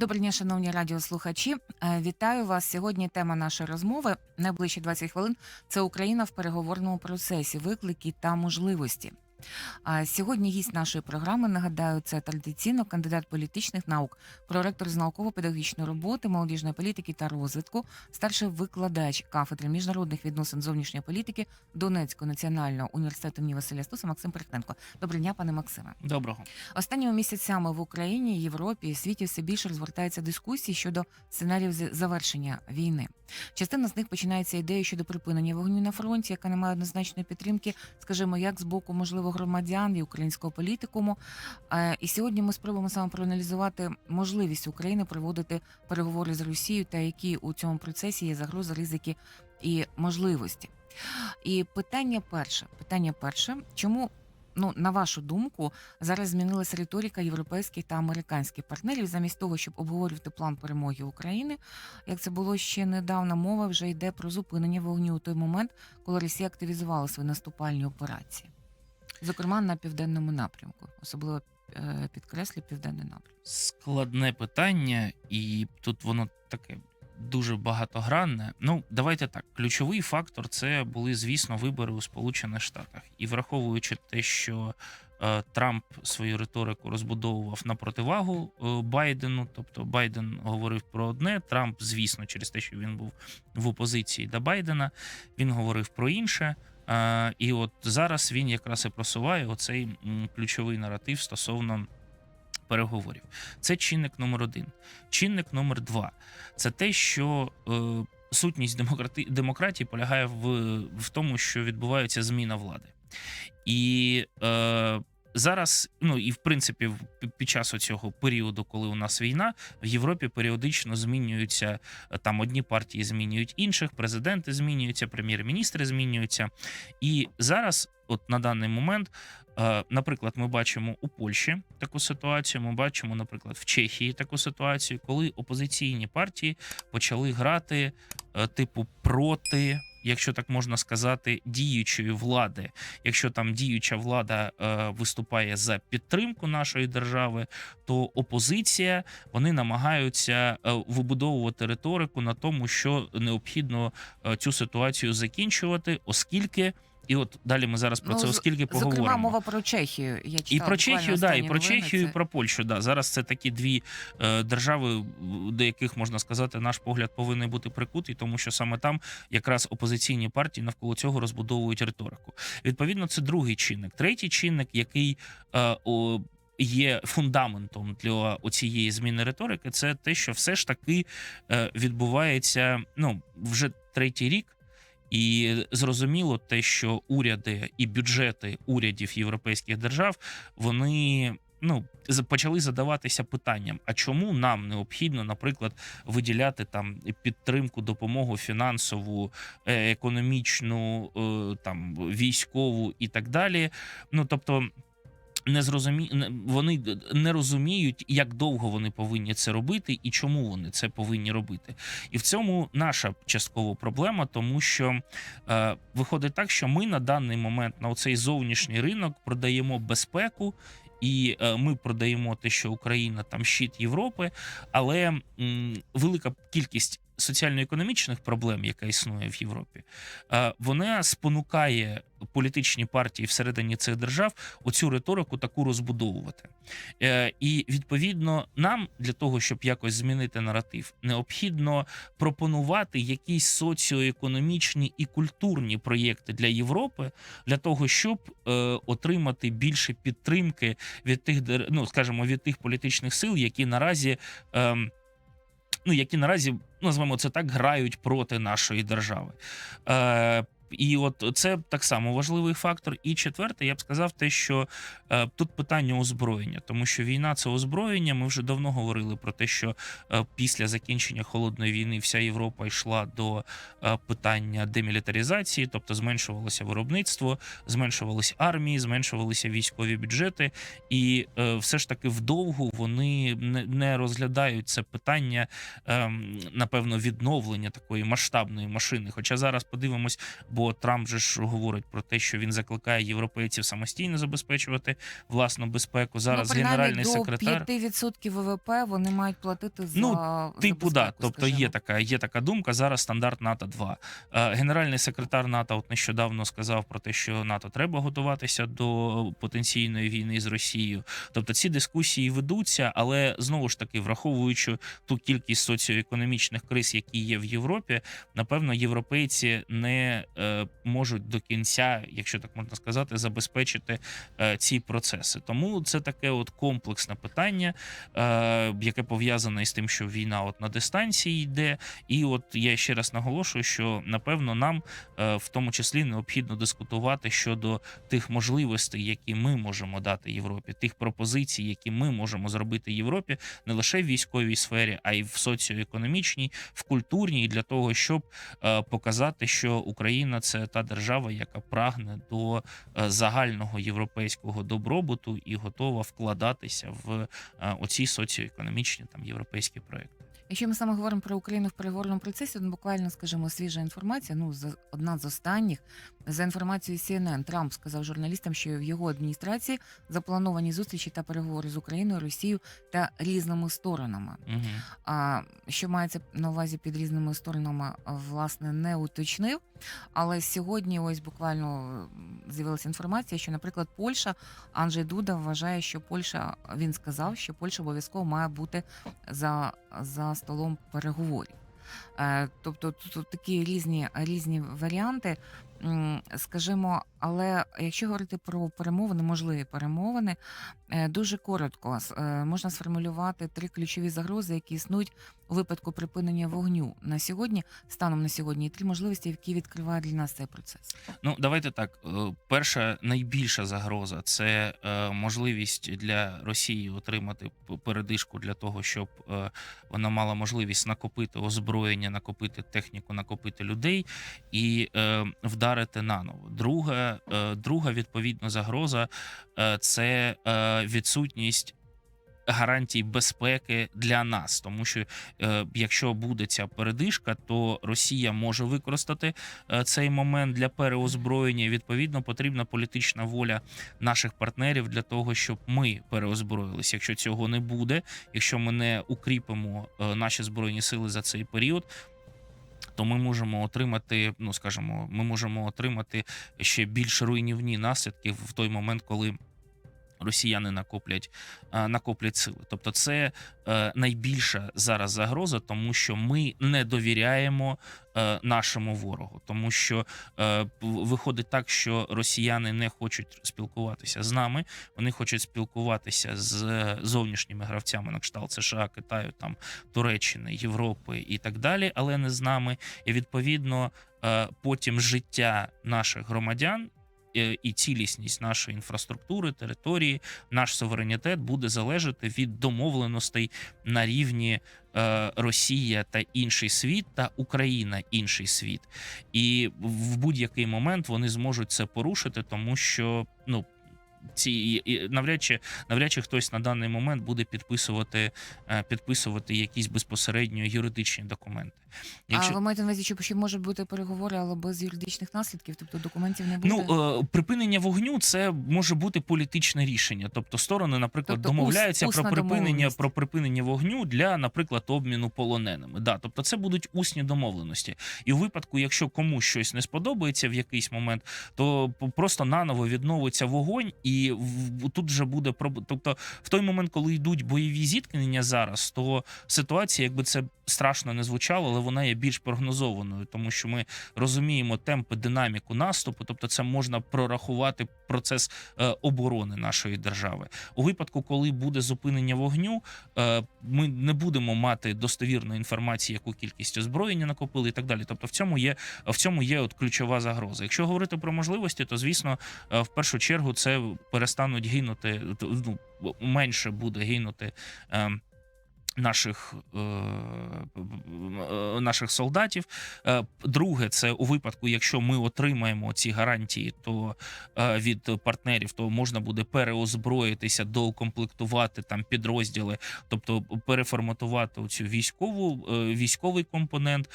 Доброго дня, шановні радіослухачі. Е, Вітаю вас. Сьогодні тема нашої розмови найближчі 20 хвилин. Це Україна в переговорному процесі, виклики та можливості. А Сьогодні гість нашої програми, нагадаю, це традиційно кандидат політичних наук, проректор з науково-педагогічної роботи, молодіжної політики та розвитку, старший викладач кафедри міжнародних відносин зовнішньої політики Донецького національного університету імені Василя Стуса Максим Перехтенко. Доброго дня, пане Максиме. Доброго. Останніми місяцями в Україні, Європі і світі все більше розвертаються дискусії щодо сценаріїв завершення війни. Частина з них починається ідеєю щодо припинення вогню на фронті, яка не має однозначної підтримки, скажімо, як з боку можливо громадян і українського політикуму. Е, І сьогодні ми спробуємо саме проаналізувати можливість України проводити переговори з Росією та які у цьому процесі є загрози, ризики і можливості. І питання перше, питання перше, чому ну на вашу думку зараз змінилася риторика європейських та американських партнерів замість того, щоб обговорювати план перемоги України, як це було ще недавно, мова вже йде про зупинення вогню у той момент, коли Росія активізувала свої наступальні операції, зокрема на південному напрямку, особливо е, підкреслю південний напрямок. Складне питання, і тут воно таке дуже багатогранне. Ну, давайте так. Ключовий фактор це були, звісно, вибори у Сполучених Штатах. І враховуючи те, що е, Трамп свою риторику розбудовував на противагу е, Байдену, тобто Байден говорив про одне, Трамп, звісно, через те, що він був в опозиції до Байдена, він говорив про інше. І от зараз він якраз і просуває оцей ключовий наратив стосовно переговорів. Це чинник номер один. Чинник номер два це те, що е, сутність демократи... демократії полягає в, в тому, що відбувається зміна влади. І е, зараз, ну і в принципі, під час цього періоду, коли у нас війна, в Європі періодично змінюються е, там одні партії змінюють інших, президенти змінюються, прем'єр-міністри змінюються. І зараз, от на даний момент, е, наприклад, ми бачимо у Польщі таку ситуацію. Ми бачимо, наприклад, в Чехії таку ситуацію, коли опозиційні партії почали грати, е, типу, проти. Якщо так можна сказати, діючої влади, якщо там діюча влада е, виступає за підтримку нашої держави, то опозиція вони намагаються е, вибудовувати риторику на тому, що необхідно е, цю ситуацію закінчувати, оскільки, і от далі ми зараз про Ну, це оскільки поговоримо. Зокрема, мова про Чехію. Я І про Чехію, да, і про новини, Чехію, і про Польщу. Да. Зараз це такі дві е, держави, до яких можна сказати, наш погляд повинен бути прикутий, тому що саме там якраз опозиційні партії навколо цього розбудовують риторику. Відповідно, це другий чинник. Третій чинник, який е, о, є фундаментом для цієї зміни риторики, це те, що все ж таки е, відбувається ну вже третій рік. І зрозуміло те, що уряди і бюджети урядів європейських держав вони ну почали задаватися питанням: а чому нам необхідно, наприклад, виділяти там підтримку, допомогу фінансову, е, економічну, е, там військову і так далі. Ну тобто. Не зрозумі... вони не розуміють, як довго вони повинні це робити і чому вони це повинні робити. І в цьому наша часткова проблема, тому що е, виходить так, що ми на даний момент на цей зовнішній ринок продаємо безпеку. І е, ми продаємо те, що Україна там щит Європи, але велика кількість соціально-економічних проблем, яка існує в Європі, е, вона спонукає політичні партії всередині цих держав оцю риторику таку розбудовувати. Е, і відповідно нам для того, щоб якось змінити наратив, необхідно пропонувати якісь соціоекономічні і культурні проєкти для Європи для того, щоб е, отримати більше підтримки від тих, ну скажімо, від тих політичних сил, які наразі. ем, Ну, які наразі назвемо це так, грають проти нашої держави. Е, і от це так само важливий фактор. І четверте, я б сказав, те, що е, тут питання озброєння, тому що війна це озброєння. Ми вже давно говорили про те, що е, після закінчення холодної війни вся Європа йшла до е, питання демілітаризації, тобто зменшувалося виробництво, зменшувалися армії, зменшувалися військові бюджети, і е, все ж таки вдовгу вони не, не розглядають це питання, ем, напевно, відновлення такої масштабної машини. Хоча зараз подивимось, бо бо Трамп же ж говорить про те, що він закликає європейців самостійно забезпечувати власну безпеку. Зараз ну, генеральний до секретар 5% ВВП вони мають платити за Ну, за Типу, да, тобто скажімо. є така, є така думка. Зараз стандарт НАТО 2. Е, Генеральний секретар НАТО от нещодавно сказав про те, що НАТО треба готуватися до потенційної війни з Росією. Тобто ці дискусії ведуться, але знову ж таки, враховуючи ту кількість соціоекономічних криз, які є в Європі, напевно, європейці не е, можуть до кінця, якщо так можна сказати, забезпечити е, ці процеси. Тому це таке от комплексне питання, е, яке пов'язане із тим, що війна от на дистанції йде. І от я ще раз наголошую, що напевно нам е, в тому числі необхідно дискутувати щодо тих можливостей, які ми можемо дати Європі, тих пропозицій, які ми можемо зробити Європі, не лише в військовій сфері, а й в соціоекономічній, в культурній, для того, щоб показати, що Україна це та держава, яка прагне до е, загального європейського добробуту і готова вкладатися в е, оці соціоекономічні там європейські проекти. Якщо ми саме говоримо про Україну в переговорному процесі, то буквально скажімо свіжа інформація. Ну за одна з останніх за інформацією CNN, Трамп сказав журналістам, що в його адміністрації заплановані зустрічі та переговори з Україною, Росією та різними сторонами. Угу. А що мається на увазі під різними сторонами, власне, не уточнив. Але сьогодні, ось буквально з'явилася інформація, що, наприклад, Польща Анджей Дуда вважає, що Польща він сказав, що Польща обов'язково має бути за, за столом переговорів. Е, Тобто тут, тут такі різні, різні варіанти. Скажімо, але якщо говорити про перемовини, можливі перемовини, е, дуже коротко е, можна сформулювати три ключові загрози, які існують у випадку припинення вогню на сьогодні, станом на сьогодні, і три можливості, які відкриває для нас цей процес. Ну, давайте так. Е, Перша найбільша загроза це можливість для Росії отримати передишку для того, щоб вона мала можливість накопити озброєння, накопити техніку, накопити людей і вдарити наново. Друга, е, друга відповідно загроза е, це е, відсутність. Гарантій безпеки для нас, тому що е, якщо буде ця передишка, то Росія може використати е, цей момент для переозброєння. Відповідно, потрібна політична воля наших партнерів для того, щоб ми переозброїлися. Якщо цього не буде, якщо ми не укріпимо е, наші збройні сили за цей період. То ми можемо отримати, ну скажімо, ми можемо отримати ще більш руйнівні наслідки в той момент, коли росіяни накоплять, е, накоплять сили. Тобто, це е, найбільша зараз загроза, тому що ми не довіряємо е, нашому ворогу, тому що виходить так, що росіяни не хочуть спілкуватися з нами, вони хочуть спілкуватися з зовнішніми гравцями на кшталт США, Китаю, там Туреччини, Європи і так далі, але не з нами. І відповідно потім життя наших громадян. Е, І цілісність нашої інфраструктури, території, наш суверенітет буде залежати від домовленостей на рівні е, Росія та інший світ, та Україна інший світ. І в будь-який момент вони зможуть це порушити, тому що ну. Ці і- навряд чи навряд чи хтось на даний момент буде підписувати е, підписувати якісь безпосередньо юридичні документи. А ви маєте на увазі, що можуть бути переговори, але без юридичних наслідків, тобто документів не буде? Ну припинення вогню це може бути політичне рішення. Тобто сторони, наприклад, Тобто домовляються усна про припинення про припинення вогню для, наприклад, обміну полоненими. Да, тобто це будуть усні домовленості. І у випадку, якщо комусь щось не сподобається в якийсь момент, то просто наново відновиться вогонь, і в- тут вже буде проб- Тобто, в той момент, коли йдуть бойові зіткнення зараз, то ситуація, якби це страшно не звучало, але вона є більш прогнозованою, тому що ми розуміємо темпи, динаміку наступу, тобто це можна прорахувати процес е, оборони нашої держави. У випадку, коли буде зупинення вогню, е, ми не будемо мати достовірної інформації, яку кількість озброєння накопили, і так далі. Тобто, в цьому є в цьому є от ключова загроза. Якщо говорити про можливості, то звісно, е, в першу чергу це перестануть гинути. Ну менше буде гинути. Наших, е, е, наших солдатів. Е, Друге, це у випадку, якщо ми отримаємо ці гарантії, то від партнерів, то можна буде переозброїтися, доукомплектувати там підрозділи, тобто переформатувати цю військову військовий компонент.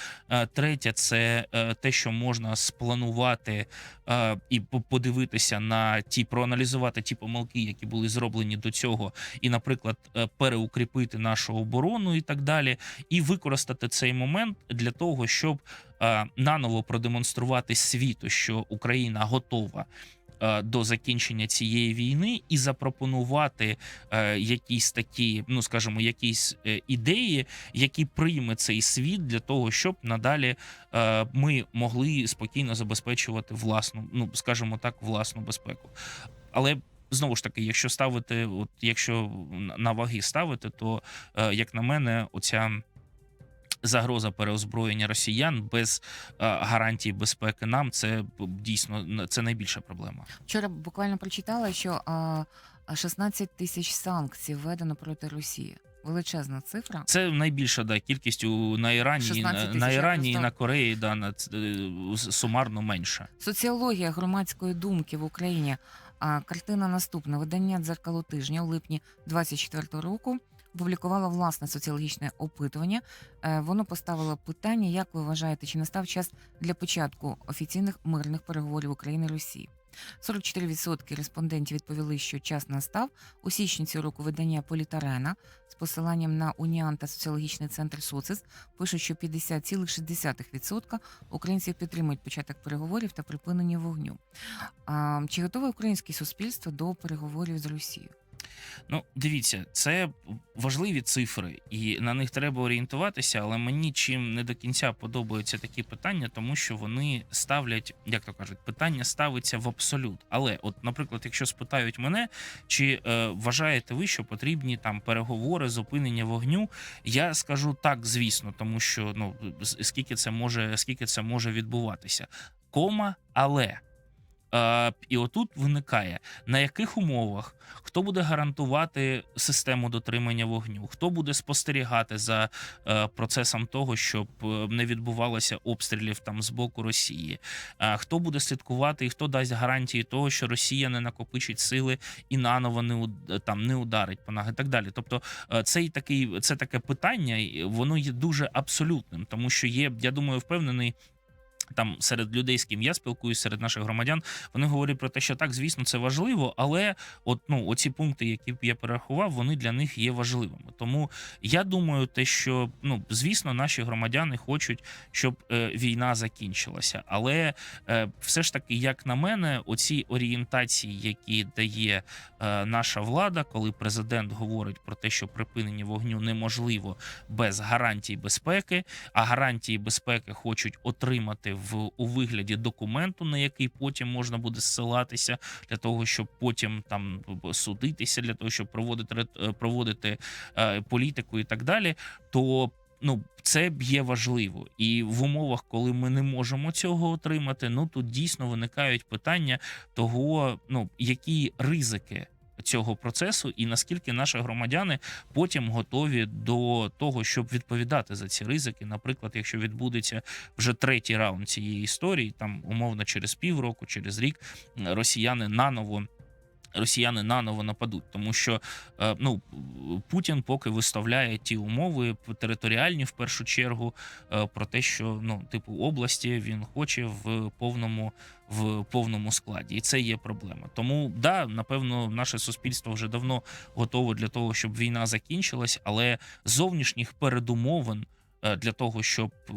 Третє, це те, що можна спланувати і подивитися на ті, проаналізувати ті помилки, які були зроблені до цього, і, наприклад, переукріпити нашу оборону і так далі, і використати цей момент для того, щоб е, наново продемонструвати світу, що Україна готова. е, До закінчення цієї війни і запропонувати е, якісь такі, ну скажімо, якісь е, ідеї, які прийме цей світ для того, щоб надалі е, ми могли спокійно забезпечувати власну, ну скажімо так, власну безпеку. Але знову ж таки, якщо ставити, от якщо на- ваги ставити, то е, як на мене, оця. Загроза переозброєння росіян без е, гарантій безпеки нам це дійсно це найбільша проблема. Вчора буквально прочитала, що а, 16 тисяч санкцій введено проти Росії. Величезна цифра. Це найбільша да, кількість у на Ірані, на, Ірані і на Кореї, да, на, е, сумарно менше. Соціологія громадської думки в Україні. А картина наступна. Видання дзеркало тижня у липні 24 року опублікувала власне соціологічне опитування. Е, Воно поставило питання: як ви вважаєте, чи настав час для початку офіційних мирних переговорів України і Росії? 44% респондентів відповіли, що час настав. У січні цього року видання Політарена з посиланням на Уніан та соціологічний центр Социс пишуть, що 50,6% українців підтримують початок переговорів та припинення вогню. Чи готове українське суспільство до переговорів з Росією? Ну, дивіться, це важливі цифри, і на них треба орієнтуватися. Але мені чим не до кінця подобаються такі питання, тому що вони ставлять, як то кажуть, питання ставиться в абсолют. Але, от, наприклад, якщо спитають мене, чи е, вважаєте ви, що потрібні там переговори, зупинення вогню, я скажу так, звісно, тому що ну скільки це може, скільки це може відбуватися. Кома, але. Е, і отут виникає на яких умовах хто буде гарантувати систему дотримання вогню, хто буде спостерігати за е, процесом того, щоб е, не відбувалося обстрілів там з боку Росії, хто буде слідкувати і хто дасть гарантії того, що Росія не накопичить сили і наново не там не ударить по нах і так далі. Тобто, цей такий це таке питання, воно є дуже абсолютним, тому що є, я думаю, впевнений. Там серед людей, з ким я спілкуюся, серед наших громадян, вони говорять про те, що так, звісно, це важливо, але от ну оці пункти, які я перерахував, вони для них є важливими. Тому я думаю, те, що ну звісно, наші громадяни хочуть, щоб е, війна закінчилася. Але е, все ж таки, як на мене, оці орієнтації, які дає е, наша влада, коли президент говорить про те, що припинення вогню неможливо без гарантій безпеки, а гарантії безпеки хочуть отримати в у вигляді документу, на який потім можна буде ссилатися для того, щоб потім там судитися, для того, щоб проводити е, проводити е, політику і так далі, то ну це б є важливо, і в умовах, коли ми не можемо цього отримати, ну тут дійсно виникають питання того, ну які ризики. Цього процесу, і наскільки наші громадяни потім готові до того, щоб відповідати за ці ризики. Наприклад, якщо відбудеться вже третій раунд цієї історії, там умовно через півроку, через рік росіяни наново. Росіяни наново нападуть, тому що е, ну Путін поки виставляє ті умови територіальні в першу чергу е, про те, що ну типу області він хоче в повному в повному складі, і це є проблема. Тому да, напевно, наше суспільство вже давно готове для того, щоб війна закінчилась, але зовнішніх передумовин е, для того, щоб е,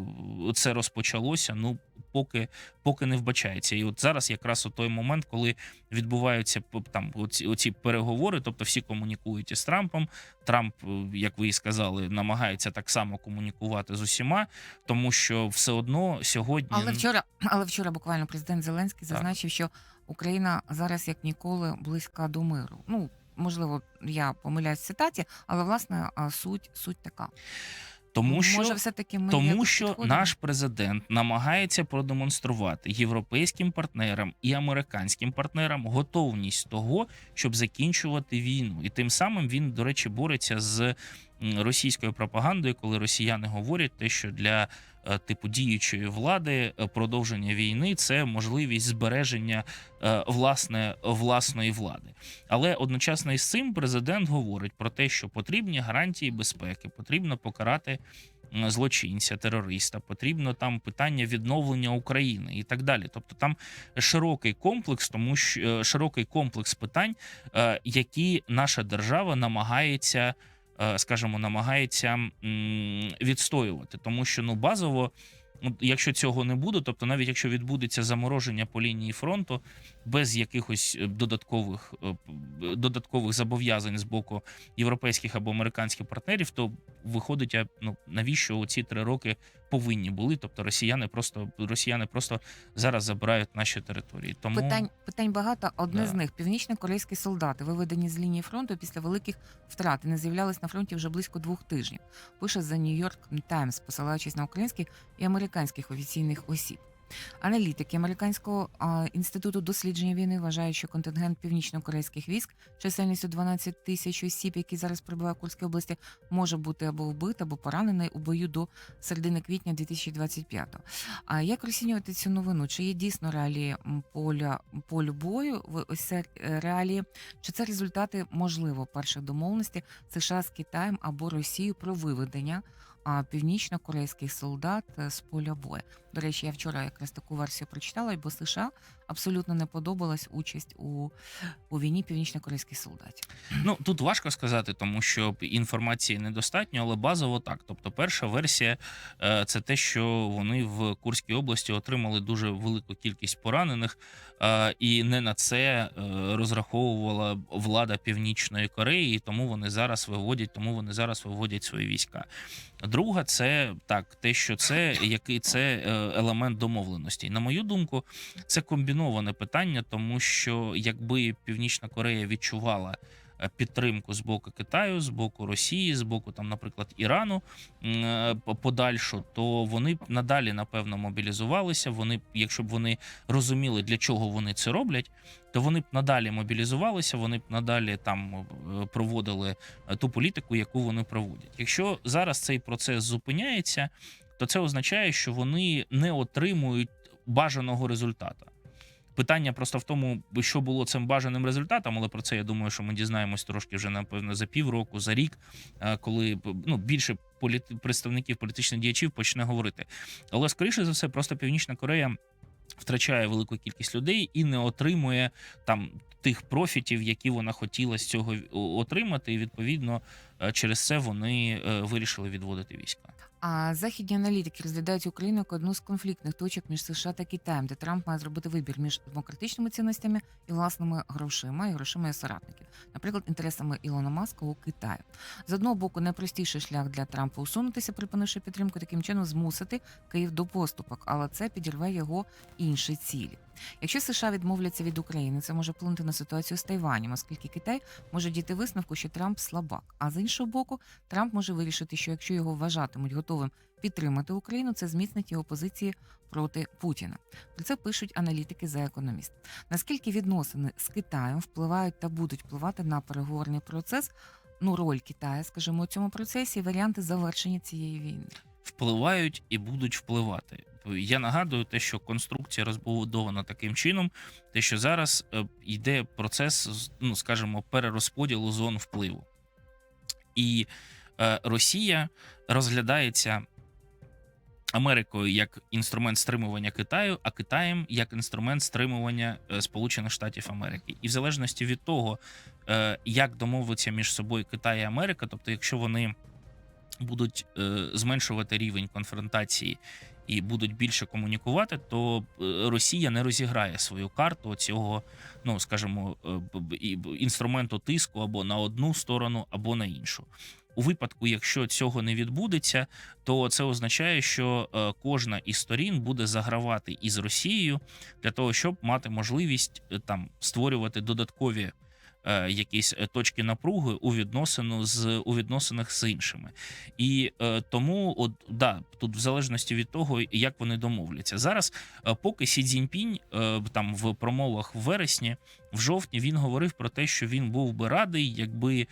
це розпочалося, ну поки поки не вбачається. І от зараз якраз у той момент, коли відбуваються там оці, оці переговори, тобто всі комунікують із Трампом. Трамп, е, як ви і сказали, намагається так само комунікувати з усіма, тому що все одно сьогодні Але вчора, але вчора буквально президент Зеленський Так. зазначив, що Україна зараз як ніколи близька до миру. Ну можливо, я помиляюсь в цитаті, але власне суть суть така. Тому що може, все таки ми Тому якось що підходимо? наш президент намагається продемонструвати європейським партнерам і американським партнерам готовність того, щоб закінчувати війну, і тим самим він, до речі, бореться з російською пропагандою, коли росіяни говорять те, що для е, типу діючої влади е, продовження війни це можливість збереження е, власне власної влади. Але одночасно із цим президент говорить про те, що потрібні гарантії безпеки, потрібно покарати злочинця, терориста, потрібно там питання відновлення України і так далі. Тобто там широкий комплекс, тому що широкий комплекс питань, які наша держава намагається, скажімо, намагається відстоювати, тому що ну базово. Якщо цього не буде, тобто навіть якщо відбудеться замороження по лінії фронту без якихось е, додаткових е, додаткових зобов'язань з боку європейських або американських партнерів, то виходить, а, ну навіщо ці три роки повинні були? Тобто росіяни просто росіяни просто зараз забирають наші території. Тому Питань питань багато. Одне Да. з них північно-корейські солдати, виведені з лінії фронту після великих втрат, і не з'являлись на фронті вже близько двох тижнів. Пише за New York Times, посилаючись на українських і американських офіційних осіб. Аналітики американського а, інституту дослідження війни вважають, що контингент північно-корейських військ чисельністю 12 тисяч осіб, які зараз перебувають в Курській області, може бути або вбит, або поранений у бою до середини квітня 2025-го. А як розцінювати цю новину? Чи є дійсно реалії поля полю бою ось е, реалії? Чи це результати можливо перших домовленостей США з Китаєм або Росією про виведення північно-корейських солдат е, з поля бою? До речі, я вчора якраз таку версію прочитала, бо США абсолютно не подобалась участь у, у війні північно-корейських солдатів. Ну тут важко сказати, тому що інформації недостатньо, але базово так. Тобто, перша версія е, це те, що вони в Курській області отримали дуже велику кількість поранених, е, і не на це е, розраховувала влада Північної Кореї, і тому вони зараз виводять, тому вони зараз виводять свої війська. Друга, це так, те, що це який це елемент домовленості. На мою думку, це комбіноване питання, тому що якби Північна Корея відчувала е, підтримку з боку Китаю, з боку Росії, з боку там, наприклад, Ірану е, по- подальшу, то вони б надалі напевно мобілізувалися. Вони якщо б вони розуміли, для чого вони це роблять, то вони б надалі мобілізувалися, вони б надалі там е, проводили ту політику, яку вони проводять. Якщо зараз цей процес зупиняється, то це означає, що вони не отримують бажаного результату. Питання просто в тому, що було цим бажаним результатом, але про це я думаю, що ми дізнаємось трошки вже напевно за півроку, за рік, е, коли ну більше політи... представників політичних діячів почне говорити. Але скоріше за все, просто Північна Корея втрачає велику кількість людей і не отримує там тих профітів, які вона хотіла з цього отримати. І відповідно е, через це вони е, вирішили відводити війська. А західні аналітики розглядають Україну як одну з конфліктних точок між США та Китаєм, де Трамп має зробити вибір між демократичними цінностями і власними грошима і грошима соратників, наприклад, інтересами Ілона Маска у Китаю. З одного боку, найпростіший шлях для Трампа усунутися, припинивши підтримку, таким чином змусити Київ до поступок, але це підірве його інші цілі. Якщо США відмовляться від України, це може вплинути на ситуацію з Тайванем, оскільки Китай може дійти висновку, що Трамп слабак. А з іншого боку, Трамп може вирішити, що якщо його вважатимуть готовим підтримати Україну, це зміцнить його позиції проти Путіна. Про це пишуть аналітики за економіст. Наскільки відносини з Китаєм впливають та будуть впливати на переговорний процес? Ну, роль Китаю, скажімо, у цьому процесі варіанти завершення цієї війни. впливають і будуть впливати. Я нагадую те, що конструкція розбудована таким чином, те, що зараз е, йде процес, ну скажімо, перерозподілу зон впливу, і е, Росія розглядається Америкою як інструмент стримування Китаю, а Китаєм як інструмент стримування е, Сполучених Штатів Америки. І в залежності від того, як домовиться між собою Китай і Америка, тобто, якщо вони будуть е, зменшувати рівень конфронтації і будуть більше комунікувати, то е, Росія не розіграє свою карту цього, ну скажімо, е, інструменту тиску або на одну сторону, або на іншу. У випадку, якщо цього не відбудеться, то це означає, що кожна із сторін буде загравати із Росією для того, щоб мати можливість там створювати додаткові якісь е, точки напруги у відносину з у відносинах з іншими. І е, тому, от да, тут в залежності від того, як вони домовляться. Зараз, е, поки Сі Цзіньпінь е, там в промовах в вересні, в жовтні він говорив про те, що він був би радий, якби е,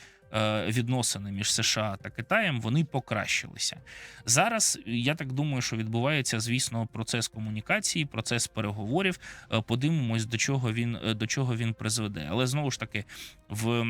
відносини між США та Китаєм вони покращилися. Зараз я так думаю, що відбувається, звісно, процес комунікації, процес переговорів. Е, Подивимось, до чого він е, до чого він призведе. Але знову ж таки, в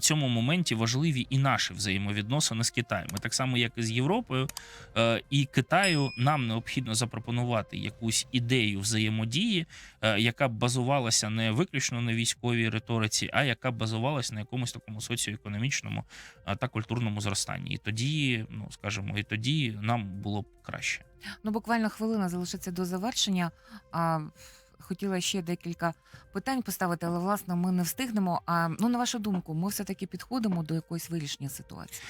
цьому моменті важливі і наші взаємовідносини з Китаєм. Так само, як і з Європою е, і Китаю, нам необхідно запропонувати якусь ідею взаємодії, е, яка б базувалася не виключно на військовій риториці, а яка б базувалася на якомусь такому соціоекономічному е, та культурному зростанні. І тоді, ну скажімо, і тоді нам було б краще. Ну, буквально хвилина залишиться до завершення. А, хотіла ще декілька питань поставити, але власне ми не встигнемо. А ну на вашу думку, ми все таки підходимо до якоїсь вирішення ситуації.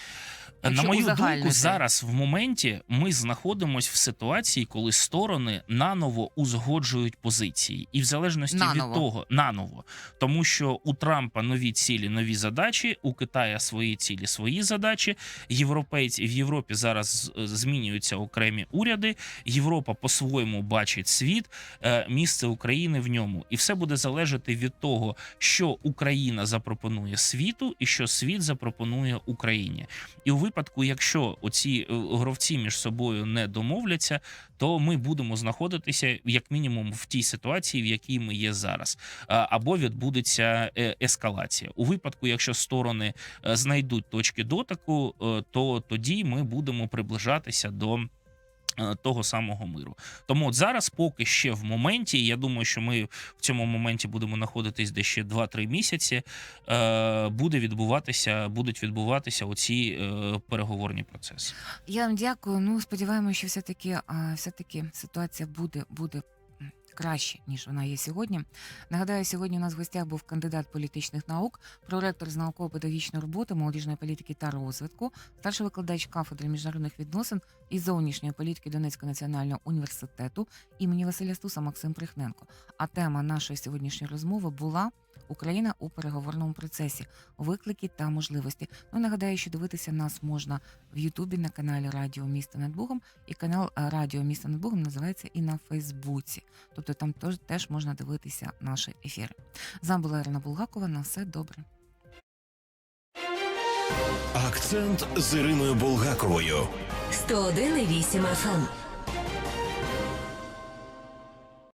На мою узагальнити. думку, зараз в моменті ми знаходимося в ситуації, коли сторони наново узгоджують позиції, і в залежності Наново. від того наново, тому що у Трампа нові цілі, нові задачі, у Китая свої цілі, свої задачі. Європейці в Європі зараз е, змінюються окремі уряди. Європа по-своєму бачить світ, е, місце України в ньому, і все буде залежати від того, що Україна запропонує світу, і що світ запропонує Україні. І у випадку, якщо оці е, гравці між собою не домовляться, то ми будемо знаходитися як мінімум в тій ситуації, в якій ми є зараз, або відбудеться е, ескалація. У випадку, якщо сторони е, знайдуть точки дотику, то тоді ми будемо приближатися до. Е, Того самого миру, тому от зараз, поки ще в моменті, я думаю, що ми в цьому моменті будемо знаходитись де ще 2-3 місяці. Е, буде відбуватися, будуть відбуватися оці е, переговорні процеси. Я вам дякую. Ну сподіваємося, що все таки все таки ситуація буде буде. Краще ніж вона є сьогодні. Нагадаю, сьогодні у нас в гостях був кандидат політичних наук, проректор з науково-педагогічної роботи, молодіжної політики та розвитку, старший викладач кафедри міжнародних відносин і зовнішньої політики Донецького національного університету імені Василя Стуса Максим Прихненко. А тема нашої сьогоднішньої розмови була Україна у переговорному процесі, виклики та можливості. Ну нагадаю, що дивитися нас можна в Ютубі на каналі Радіо Місто над Богом, і канал е, Радіо Місто над Богом називається і на Фейсбуці. Тобто там теж, теж можна дивитися наші ефіри. З вами була Ірина Булгакова. На все добре. Акцент з Іриною Булгаковою. 101,8 FM.